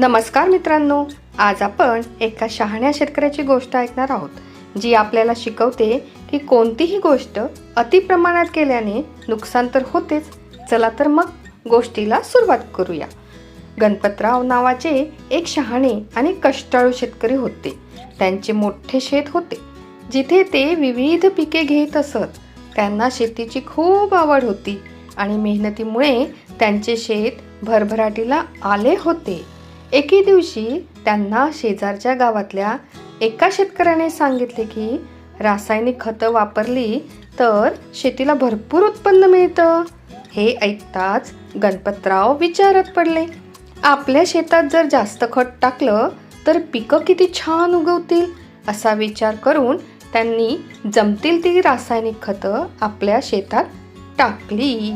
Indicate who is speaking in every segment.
Speaker 1: नमस्कार मित्रांनो आज आपण एका शहाण्या शेतकऱ्याची गोष्ट ऐकणार आहोत जी आपल्याला शिकवते की कोणतीही गोष्ट अतिप्रमाणात केल्याने नुकसान तर होतेच चला तर मग गोष्टीला सुरुवात करूया. गणपतराव नावाचे एक शहाणे आणि कष्टाळू शेतकरी होते. त्यांचे मोठे शेत होते. जिथे ते विविध पिके घेत असत त्यांना शेतीची खूप आवड होती आणि मेहनतीमुळे त्यांचे शेत भरभराटीला आले होते. एके दिवशी त्यांना शेजारच्या गावातल्या एका शेतकऱ्याने सांगितले की रासायनिक खतं वापरली तर शेतीला भरपूर उत्पन्न मिळतं. हे ऐकताच गणपतराव विचारत पडले. आपल्या शेतात जर जास्त खत टाकलं तर पिकं किती छान उगवतील? असा विचार करून त्यांनी जमतील ती रासायनिक खतं आपल्या शेतात टाकली.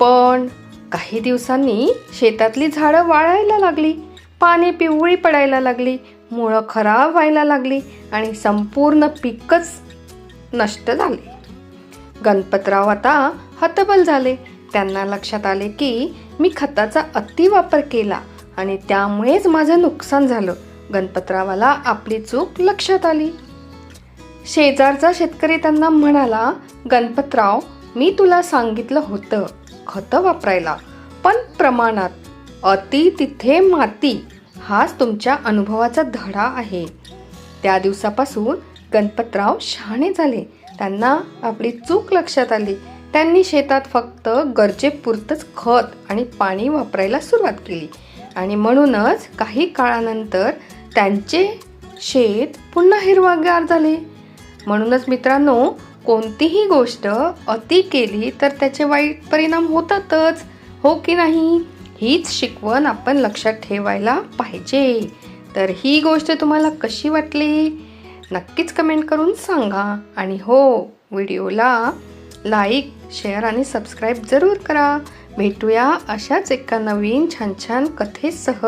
Speaker 1: पण काही दिवसांनी शेतातली झाडं वाळायला लागली. पाने पिवळी पडायला लागली. मुळं खराब व्हायला लागली आणि संपूर्ण पीकच नष्ट झाले. गणपतराव आता हतबल झाले. त्यांना लक्षात आले की मी खताचा अतिवापर केला आणि त्यामुळेच माझं नुकसान झालं. गणपतरावाला आपली चूक लक्षात आली. शेजारचा शेतकरी त्यांना म्हणाला गणपतराव मी तुला सांगितलं होतं खतं वापरायला. पण प्रमाणात अति तिथे माती हाच तुमच्या अनुभवाचा धडा आहे. त्या दिवसापासून गणपतराव शहाणे झाले. त्यांना आपली चूक लक्षात आली. त्यांनी शेतात फक्त गरजेपुरतंच खत आणि पाणी वापरायला सुरुवात केली. आणि म्हणूनच काही काळानंतर त्यांचे शेत पुन्हा हिरवागार झाले. म्हणूनच मित्रांनो कोणतीही गोष्ट अति केली तर त्याचे वाईट परिणाम होतातच हो की नाही? हीच शिकवण आपण लक्षात ठेवायला पाहिजे. तर ही गोष्ट तुम्हाला कशी वाटली? नक्कीच कमेंट करून सांगा. आणि हो व्हिडिओला लाईक शेअर आणि सबस्क्राईब जरूर करा. भेटूया अशाच एका नवीन छान छान कथेसह.